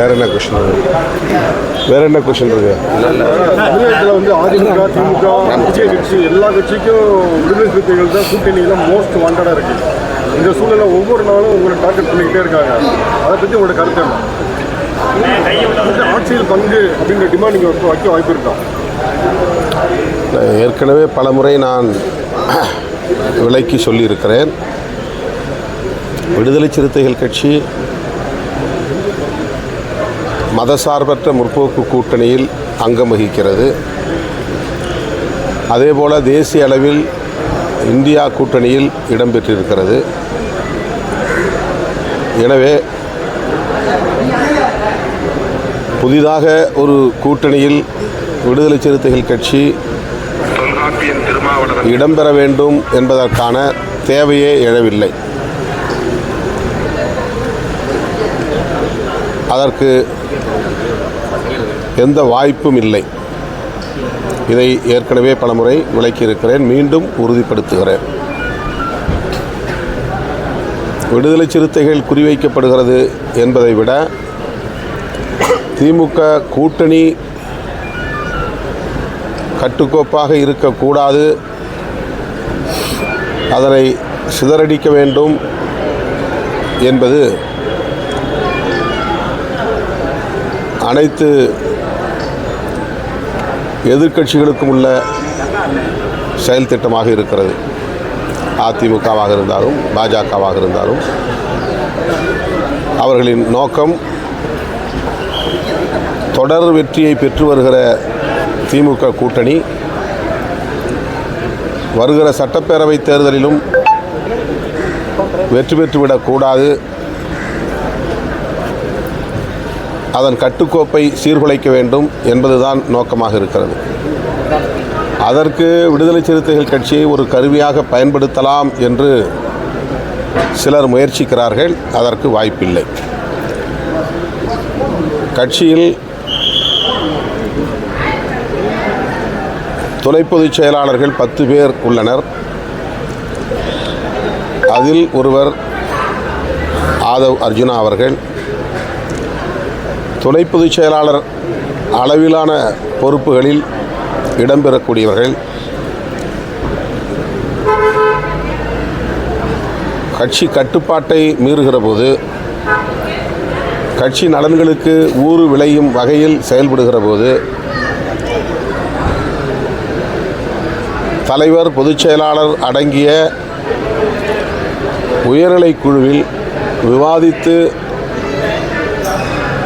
வேற என்ன கொஷின் வேற என்ன கொஷின் இருக்கு? தமிழகத்தில் வந்து அதிமுக திமுக விஜய் கட்சி எல்லா கட்சிக்கும் விடுதலை சிறுத்தைகள் தான் கூட்டணியில் மோஸ்ட் வாண்டடாக இருக்கு. இந்த சூழலில் ஒவ்வொரு நாளும் உங்களை டார்கெட் பண்ணிக்கிட்டே இருக்காங்க. அதை பற்றி உங்களோட கருத்து என்ன? ஆட்சியில் பங்கு அப்படின்ற டிமாண்ட் நீங்கள் வைக்க வாய்ப்பு இருக்கா? ஏற்கனவே பல முறை நான் விலைக்கு சொல்லியிருக்கிறேன். விடுதலை சிறுத்தைகள் கட்சி மதசார்பற்ற முற்போக்கு கூட்டணியில் அங்கம் வகிக்கிறது. அதேபோல் தேசிய அளவில் இந்தியா கூட்டணியில் இடம்பெற்றிருக்கிறது எனவே புதிதாக ஒரு கூட்டணியில் விடுதலை சிறுத்தைகள் கட்சி இடம்பெற வேண்டும் என்பதற்கான தேவையே எழவில்லை. அதற்கு எந்த வாய்ப்பும் இல்லை. இதை ஏற்கனவே பலமுறை விளக்கியிருக்கிறேன். மீண்டும் உறுதிப்படுத்துகிறேன். விடுதலை சிறுத்தைகள் குறிவைக்கப்படுகிறது என்பதை விட திமுக கூட்டணி கட்டுக்கோப்பாக இருக்கக்கூடாது. அதனை சிதறடிக்க வேண்டும் என்பது அனைத்து எதிர்க்கட்சிகளுக்கும் உள்ள செயல் திட்டமாக இருக்கிறது. அதிமுகவாக இருந்தாலும் பாஜகவாக இருந்தாலும் அவர்களின் நோக்கம் தொடர் வெற்றியை பெற்று வருகிற திமுக கூட்டணி வருகிற சட்டப்பேரவை தேர்தலிலும் வெற்றி பெற்றுவிடக்கூடாது அதன் கட்டுக்கோப்பை சீர்குலைக்க வேண்டும் என்பதுதான் நோக்கமாக இருக்கிறது. அதற்கு விடுதலை சிறுத்தைகள் கட்சியை ஒரு கருவியாக பயன்படுத்தலாம் என்று சிலர் முயற்சிக்கிறார்கள். அதற்கு வாய்ப்பில்லை. கட்சியில் துணை பொதுச் செயலாளர்கள் பத்து பேர் உள்ளனர். அதில் ஒருவர் ஆதவ் அர்ஜுனா அவர்கள் துணை பொதுச் செயலாளர் அளவிலான பொறுப்புகளில் இடம்பெறக்கூடியவர்கள் கட்சி கட்டுப்பாட்டை மீறுகிற போது கட்சி நலன்களுக்கு ஊறு விளையும் வகையில் செயல்படுகிற போது தலைவர் பொதுச் செயலாளர் அடங்கிய உயர்நிலை குழுவில் விவாதித்து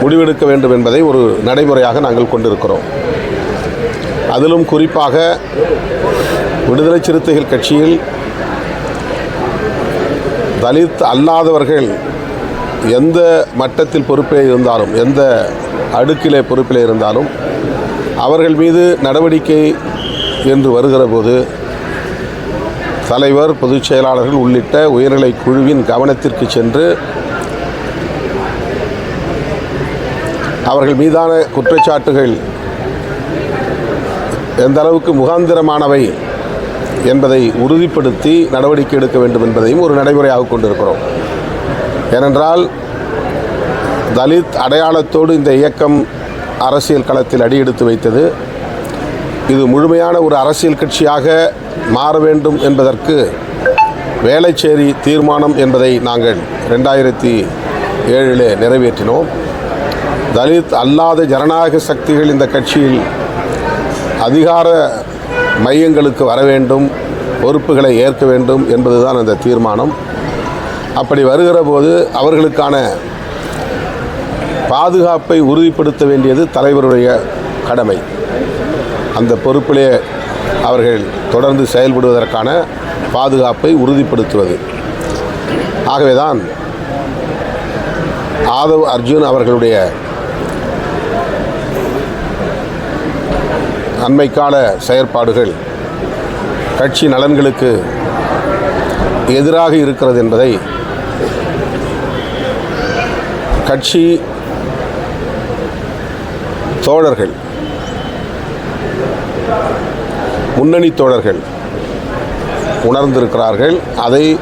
முடிவெடுக்க வேண்டும் என்பதை ஒரு நடைமுறையாக நாங்கள் கொண்டிருக்கிறோம். அதிலும் குறிப்பாக விடுதலை சிறுத்தைகள் கட்சியில் தலித் அல்லாதவர்கள் எந்த மட்டத்தில் பொறுப்பிலே இருந்தாலும் எந்த அடுக்கிலே பொறுப்பிலே இருந்தாலும் அவர்கள் மீது நடவடிக்கை என்று வருகிற போது தலைவர் பொதுச் செயலாளர்கள் உள்ளிட்ட உயர்நிலை குழுவின் கவனத்திற்கு சென்று அவர்கள் மீதான குற்றச்சாட்டுகள் எந்த அளவுக்கு முகாந்திரமானவை என்பதை உறுதிப்படுத்தி நடவடிக்கை எடுக்க வேண்டும் என்பதையும் ஒரு நடைமுறையாக கொண்டிருக்கிறோம். ஏனென்றால் தலித் அடையாளத்தோடு இந்த இயக்கம் அரசியல் களத்தில் அடியெடுத்து வைத்தது. இது முழுமையான ஒரு அரசியல் கட்சியாக மாற வேண்டும் என்பதற்கு வேலைச்சேரி தீர்மானம் என்பதை நாங்கள் ரெண்டாயிரத்தி ஏழிலே நிறைவேற்றினோம். தலித் அல்லாத ஜனநாயக சக்திகள் இந்த கட்சியில் அதிகார மையங்களுக்கு வர வேண்டும் பொறுப்புகளை ஏற்க வேண்டும் என்பதுதான் அந்த தீர்மானம். அப்படி வருகிற போது அவர்களுக்கான பாதுகாப்பை உறுதிப்படுத்த வேண்டியது தலைவருடைய கடமை. அந்த பொறுப்பிலே அவர்கள் தொடர்ந்து செயல்படுவதற்கான பாதுகாப்பை உறுதிப்படுத்துவது. ஆகவேதான் ஆதவ் அர்ஜுன் அவர்களுடைய அண்மைக்கால செயற்பாடுகள் கட்சி நலன்களுக்கு எதிராக இருக்கிறது என்பதை கட்சி தோழர்கள் முன்னணி தோழர்கள் உணர்ந்திருக்கிறார்கள். அதை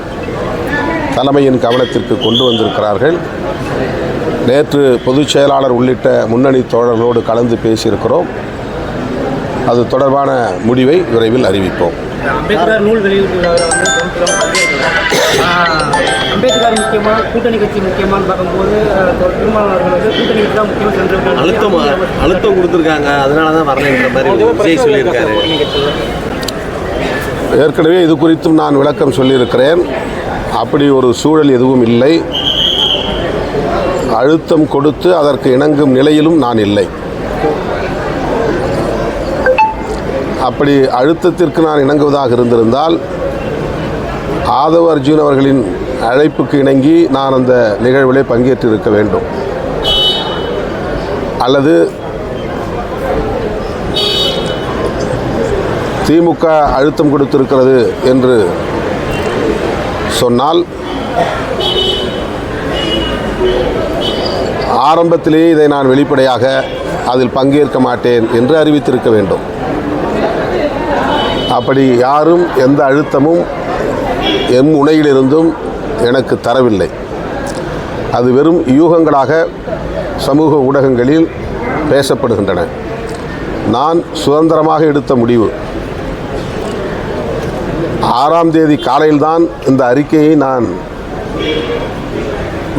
தலைமையின் கவனத்திற்கு கொண்டு வந்திருக்கிறார்கள். நேற்று பொதுச் செயலாளர் உள்ளிட்ட முன்னணி தோழர்களோடு கலந்து பேசியிருக்கிறோம். அது தொடர்பான முடிவை விரைவில் அறிவிப்போம். அம்பேத்கர் நூல் அம்பேத்கர் முக்கியமாக கூட்டணி கட்சி முக்கியமானு பார்க்கும்போது அஹ், திருமாவளவன் அவர்கள் வந்து கூட்டணி கட்சி தான் முக்கியம் சென்று அழுத்தம் அழுத்தம் கொடுத்துருக்காங்க. அதனால தான் வரலைன்ற மாதிரி விஜய் சொல்லியிருக்காரு. ஏற்கனவே இது குறித்தும் நான் விளக்கம் சொல்லியிருக்கிறேன். அப்படி ஒரு சூழல் எதுவும் இல்லை. அழுத்தம் கொடுத்து அதற்கு இணங்கும் நிலையிலும் நான் இல்லை. அப்படி அழுத்தத்திற்கு நான் இணங்குவதாக இருந்திருந்தால் ஆதவ அர்ஜுன் அவர்களின் அழைப்புக்கு இணங்கி நான் அந்த நிகழ்விலே பங்கேற்றிருக்க வேண்டும். அல்லது திமுக அழுத்தம் கொடுத்திருக்கிறது என்று சொன்னால் ஆரம்பத்திலேயே இதை நான் வெளிப்படையாக அதில் பங்கேற்க மாட்டேன் என்று அறிவித்திருக்க வேண்டும். அப்படி யாரும் எந்த அழுத்தமும் எம் முனையிலிருந்தும் எனக்கு தரவில்லை. அது வெறும் யூகங்களாக சமூக ஊடகங்களில் பேசப்படுகின்றன. நான் சுதந்திரமாக எடுத்த முடிவு ஆறாம் தேதி காலையில்தான் இந்த அறிக்கையை நான்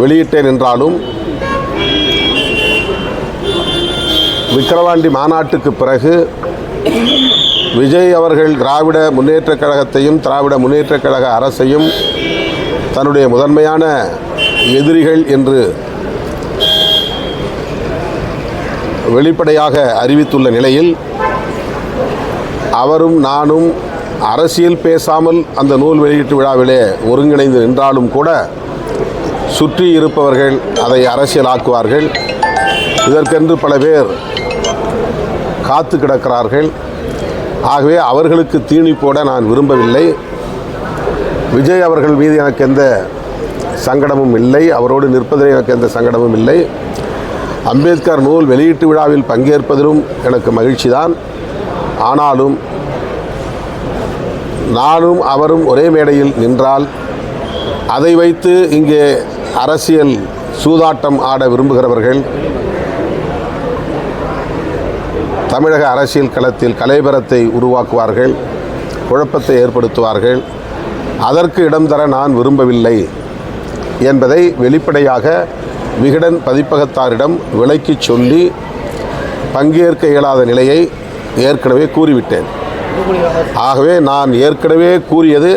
வெளியிட்டேன் என்றாலும் விக்கிரவாண்டி மாநாட்டுக்கு பிறகு விஜய் அவர்கள் திராவிட முன்னேற்றக் கழகத்தையும் திராவிட முன்னேற்றக் கழக அரசையும் தன்னுடைய முதன்மையான எதிரிகள் என்று வெளிப்படையாக அறிவித்துள்ள நிலையில் அவரும் நானும் அரசியல் பேசாமல் அந்த நூல் வெளியீட்டு விழாவிலே ஒருங்கிணைந்து நின்றாலும் கூட சுற்றி இருப்பவர்கள் அதை அரசியலாக்குவார்கள். இதற்கென்று பல பேர் காத்து கிடக்கிறார்கள். ஆகவே அவர்களுக்கு தீனி போட நான் விரும்பவில்லை. விஜய் அவர்கள் மீது எனக்கு எந்த சங்கடமும் இல்லை. அவரோடு நிற்பதில் எனக்கு எந்த சங்கடமும் இல்லை. அம்பேத்கர் நூல் வெளியீட்டு விழாவில் பங்கேற்பதிலும் எனக்கு மகிழ்ச்சி தான் ஆனாலும் நானும் அவரும் ஒரே மேடையில் நின்றால் அதை வைத்து இங்கே அரசியல் சூதாட்டம் ஆட விரும்புகிறவர்கள் தமிழக அரசியல் களத்தில் கலைபரத்தை உருவாக்குவார்கள் குழப்பத்தை ஏற்படுத்துவார்கள். அதற்கு இடம் தர நான் விரும்பவில்லை என்பதை வெளிப்படையாக விகடன் பதிப்பகத்தாரிடம் விளக்கிச் சொல்லி பங்கேற்க இயலாத நிலையை ஏற்கனவே கூறிவிட்டேன். ஆகவே நான் ஏற்கனவே கூறியது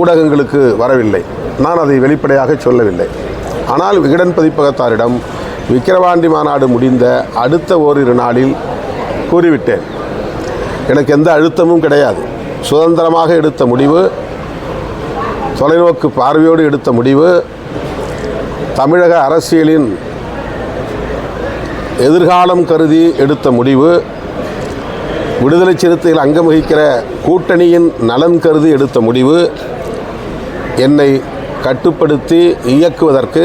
ஊடகங்களுக்கு வரவில்லை. நான் அதை வெளிப்படையாக சொல்லவில்லை. ஆனால் விகடன் பதிப்பகத்தாரிடம் விக்கிரவாண்டி மாநாடு முடிந்த அடுத்த ஓரிரு நாளில் கூறிவிட்டேன். எனக்கு எந்த அழுத்தமும் கிடையாது. சுதந்திரமாக எடுத்த முடிவு தொலைநோக்கு பார்வையோடு எடுத்த முடிவு தமிழக அரசியலின் எதிர்காலம் கருதி எடுத்த முடிவு விடுதலை சிறுத்தைகள் அங்கம் வகிக்கிற கூட்டணியின் நலன் கருதி எடுத்த முடிவு என்னை கட்டுப்படுத்தி இயக்குவதற்கு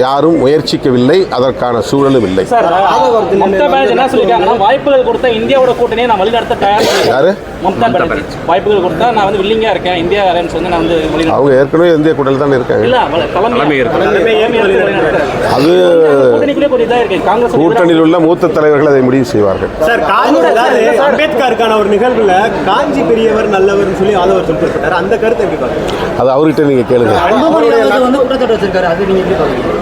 யாரும் முயற்சிக்கவில்லை அதற்கான சூழலும் இல்லை. சார் மம்தா பானர்ஜி என்ன சொல்லியிருக்காங்கன்னா வாய்ப்புகள் கொடுத்தா இந்தியாவோட கூட்டணியை நான் வழிநடத்த தயார் யாரு? மம்தா பானர்ஜி. வாய்ப்புகள் கொடுத்தா நான் வந்து வில்லிங்கா இருக்கேன் இந்தியா வந்து நான் வந்து அவங்க ஏற்கனவே இந்திய கூட்டத்தில் தான் இருக்காங்க. இல்ல அவ- தலைமை அது கூட்டணிக்குள்ளே ஒரு இதா இருக்கு காங்கிரஸ் கூட்டணியில் உள்ள மூத்த தலைவர்கள் அதை முடிவு செய்வார்கள். சார் அம்பேத்கருக்கான ஒரு நிகழ்வுல காஞ்சி பெரியவர் நல்லவர்னு சொல்லி ஆதவர் குறிப்பிட்டார் அந்த கருத்தை எப்படி பாக்குறீங்க அது அவர்கிட்ட நீங்கள் கேளுங்க.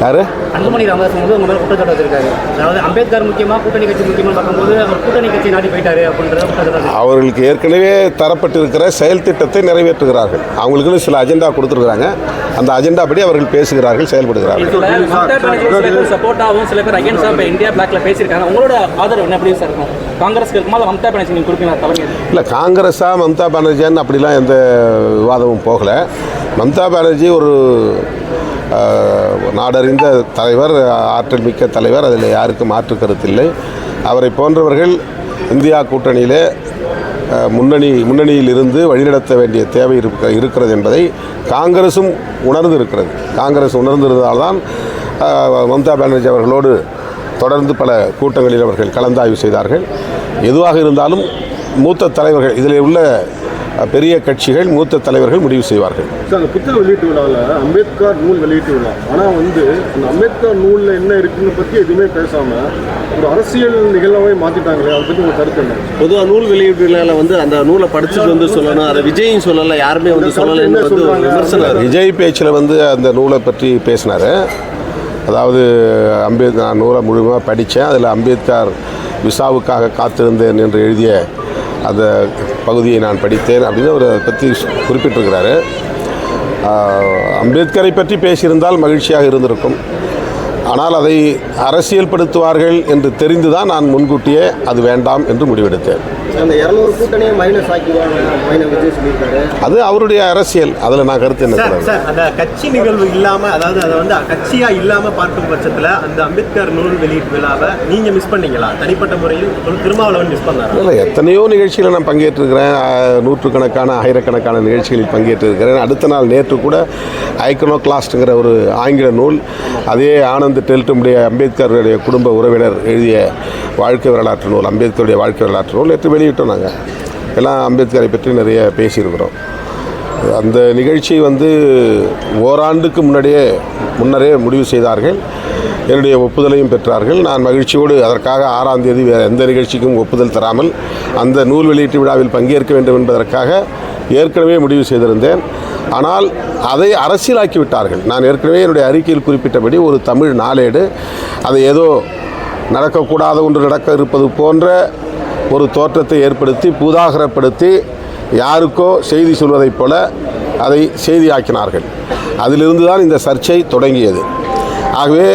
யாரு? அன்புமணி ராமதாஸ் வந்து உங்க மேல குற்றச்சாட்டு வச்சிருக்காரு. அதாவது அம்பேத்கர் முக்கியமா கூட்டணி கட்சி முக்கியமா பார்க்கும்போது அவர் கூட்டணி கட்சி நாடி போயிட்டாரு அப்படின்றத குற்றச்சாட்டு. அவர்களுக்கு ஏற்கனவே தரப்பட்டிருக்கிற செயல் திட்டத்தை நிறைவேற்றுகிறார்கள். அவங்களுக்குன்னு சில அஜெண்டா கொடுத்துருக்குறாங்க. அந்த அஜெண்டா படி அவர்கள் பேசுகிறார்கள் செயல்படுகிறார்கள். சப்போர்ட்டாகவும் சில பேர் அகைன்ஸ்டாக இப்போ இந்தியா பிளாக்ல பேசியிருக்காங்க. உங்களோட ஆதரவு என்ன? எப்படி சார் இருக்கும்? காங்கிரஸ்க்கு இருக்குமா? இல்லை மம்தா பானர்ஜி நீங்கள் கொடுப்பீங்களா? தவறு இல்லை காங்கிரஸா மம்தா பானர்ஜியான்னு அப்படிலாம் எந்த விவாதமும் போகலை. மம்தா பானர்ஜி ஒரு நாடறிந்த தலைவர் ஆற்றல் மிக்க தலைவர் அதில் யாருக்கும் மாற்று கருத்தில்லை அவரை போன்றவர்கள் இந்தியா கூட்டணியிலே முன்னணி முன்னணியில் இருந்து வழிநடத்த வேண்டிய தேவை இருக்க இருக்கிறது என்பதை காங்கிரஸும் உணர்ந்து இருக்கிறது காங்கிரஸ் உணர்ந்திருந்தால்தான் மம்தா பானர்ஜி அவர்களோடு தொடர்ந்து பல கூட்டங்களில் அவர்கள் கலந்தாய்வு செய்தார்கள். எதுவாக இருந்தாலும் மூத்த தலைவர்கள் இதில் உள்ள பெரிய கட்சிகள் மூத்த தலைவர்கள் முடிவு செய்வார்கள். சார் அந்த புத்தக வெளியீட்டு விழாவில் அம்பேத்கர் நூல் வெளியீட்டு விழா. ஆனால் வந்து அந்த அம்பேத்கர் நூலில் என்ன இருக்குன்னு பற்றி எதுவுமே பேசாமல் ஒரு அரசியல் நிகழ்வாவே மாற்றிட்டாங்களே அதை பற்றி உங்கள் கருத்து என்ன? பொதுவா நூல் வெளியீட்டுல வந்து அந்த நூலை படிச்சுட்டு வந்து சொல்லணும் அதை விஜயும் சொல்லல யாருமே வந்து சொல்லலைன்னு வந்து விமர்சனம். விஜய் பேச்சில் வந்து அந்த நூலை பற்றி பேசினார். அதாவது அம்பேத் நான் நூலை முழுமையாக படித்தேன் அதில் அம்பேத்கர் விசாவுக்காக காத்திருந்தேன் என்று எழுதிய அந்த பகுதியை நான் படித்தேன் அப்படின்னு அவர் பற்றி குறிப்பிட்டிருக்கிறாரு. அம்பேத்கரை பற்றி பேசியிருந்தால் மகிழ்ச்சியாக இருந்திருக்கும். ஆனால் அதை அரசியல்படுத்துவார்கள் என்று தெரிந்துதான் நான் முன்கூட்டியே அது வேண்டாம் என்று முடிவெடுத்தேன். அது அவருடைய அரசியல். அதில் நான் கருத்து என்ன அந்த கட்சி நிகழ்வு இல்லாம அதாவது அதை வந்து கட்சியா இல்லாம பார்க்கும் பட்சத்துல அந்த அம்பேத்கர் நூல் வெளியீட்டு விழாவை நீங்க மிஸ் பண்ணீங்களா? தனிப்பட்ட முறையில் ஒரு திருமாவளவன் மிஸ் பண்ணாரா? இல்லை எத்தனையோ நிகழ்ச்சிகளை நான் பங்கேற்றிருக்கிறேன். நூற்றுக்கணக்கான ஆயிரக்கணக்கான நிகழ்ச்சிகளில் பங்கேற்றிருக்கிறேன். அடுத்த நாள் நேற்று கூட ஐக்கனோ கிளாஸ்ட்டுங்கிற ஒரு ஆங்கில நூல் அதே ஆனந்த் டெல்ட்டுடைய அம்பேத்கருடைய குடும்ப உறவினர் எழுதிய வாழ்க்கை வரலாற்று நூல் அம்பேத்கருடைய வாழ்க்கை வரலாற்று நூல் நேற்று வெளியிட்டோம் நாங்கள் எல்லாம் அம்பேத்கரை பற்றி நிறைய பேசியிருக்கிறோம். அந்த நிகழ்ச்சி வந்து ஓராண்டுக்கு முன்னாடியே முன்னரே முடிவு செய்தார்கள். என்னுடைய ஒப்புதலையும் பெற்றார்கள். நான் மகிழ்ச்சியோடு அதற்காக ஆறாம் தேதி வேறு எந்த நிகழ்ச்சிக்கும் ஒப்புதல் தராமல் அந்த நூல் வெளியீட்டு விழாவில் பங்கேற்க வேண்டும் என்பதற்காக ஏற்கனவே முடிவு செய்திருந்தேன். ஆனால் அதை அரசியலாக்கி விட்டார்கள் நான் ஏற்கனவே என்னுடைய அறிக்கையில் குறிப்பிட்டபடி ஒரு தமிழ் நாளேடு அதை ஏதோ நடக்கக்கூடாத ஒன்று நடக்க இருப்பது போன்ற ஒரு தோற்றத்தை ஏற்படுத்தி பூதாகரப்படுத்தி யாருக்கோ செய்தி சொல்வதைப் போல அதை செய்தியாக்கினார்கள். அதிலிருந்து தான் இந்த சர்ச்சை தொடங்கியது. ஆகவே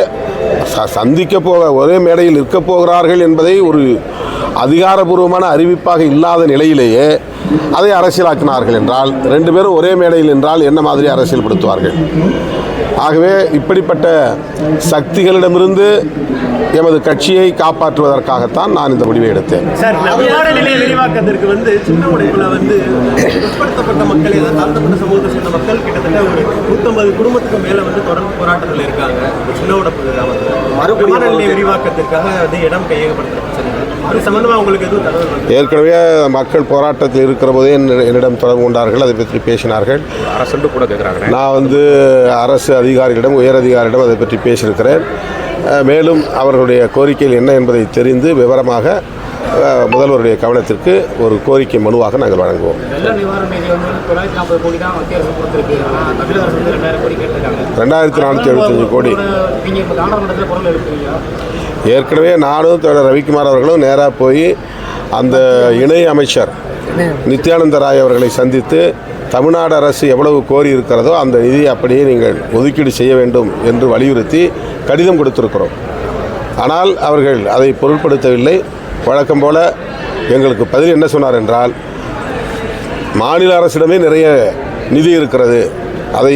ச சந்திக்க போக ஒரே மேடையில் இருக்கப் போகிறார்கள் என்பதை ஒரு அதிகாரபூர்வமான அறிவிப்பாக இல்லாத நிலையிலேயே அதை அரசியலாக்கினார்கள் என்றால் ரெண்டு பேரும் ஒரே மேடையில் என்றால் என்ன மாதிரி அரசியல்படுத்துவார்கள்? ஆகவே இப்படிப்பட்ட சக்திகளிடமிருந்து எமது கட்சியை காப்பாற்றுவதற்காகத்தான் நான் இந்த முடிவை எடுத்தேன். விரிவாக்கத்திற்கு வந்து சின்ன உடைப்புல வந்து பிற்படுத்தப்பட்ட மக்கள் ஏதாவது தாழ்த்தப்பட்ட சமூகத்தை சேர்ந்த மக்கள் கிட்டத்தட்ட ஒரு நூற்றம்பது குடும்பத்துக்கு மேல வந்து தொடர்ந்து போராட்டத்தில் இருக்காங்க. சின்ன உடப்பு மறுபடியும் விரிவாக்கத்திற்காக வந்து இடம் கையகப்படுத்தப்பட்டிருக்கு ஏற்கனவே மக்கள் போராட்டத்தில் இருக்கிற போதே என்னி- என்னிடம் தொடர்பு கொண்டார்கள். அதை பற்றி பேசினார்கள். நான் வந்து அரசு அதிகாரிகளிடம் உயர் அதிகாரியிடம் அதை பற்றி பேசியிருக்கிறேன். மேலும் அவர்களுடைய கோரிக்கைகள் என்ன என்பதை தெரிந்து விவரமாக முதல்வருடைய கவனத்திற்கு ஒரு கோரிக்கை மனுவாக நாங்கள் வழங்குவோம். கோடி அரசு அரசு கோடி ரெண்டாயிரத்தி நானூற்றி எழுபத்தஞ்சு கோடி. ஏற்கனவே நானும் ரவிக்குமார் அவர்களும் நேராக போய் அந்த இணை அமைச்சர் நித்யானந்த ராய் அவர்களை சந்தித்து தமிழ்நாடு அரசு எவ்வளவு கோரி இருக்கிறதோ அந்த நிதியை அப்படியே நீங்கள் ஒதுக்கீடு செய்ய வேண்டும் என்று வலியுறுத்தி கடிதம் கொடுத்திருக்கிறோம். ஆனால் அவர்கள் அதை பொருட்படுத்தவில்லை. வழக்கம் போல எங்களுக்கு பதில் என்ன சொன்னார் என்றால் மாநில அரசிடமே நிறைய நிதி இருக்கிறது. அதை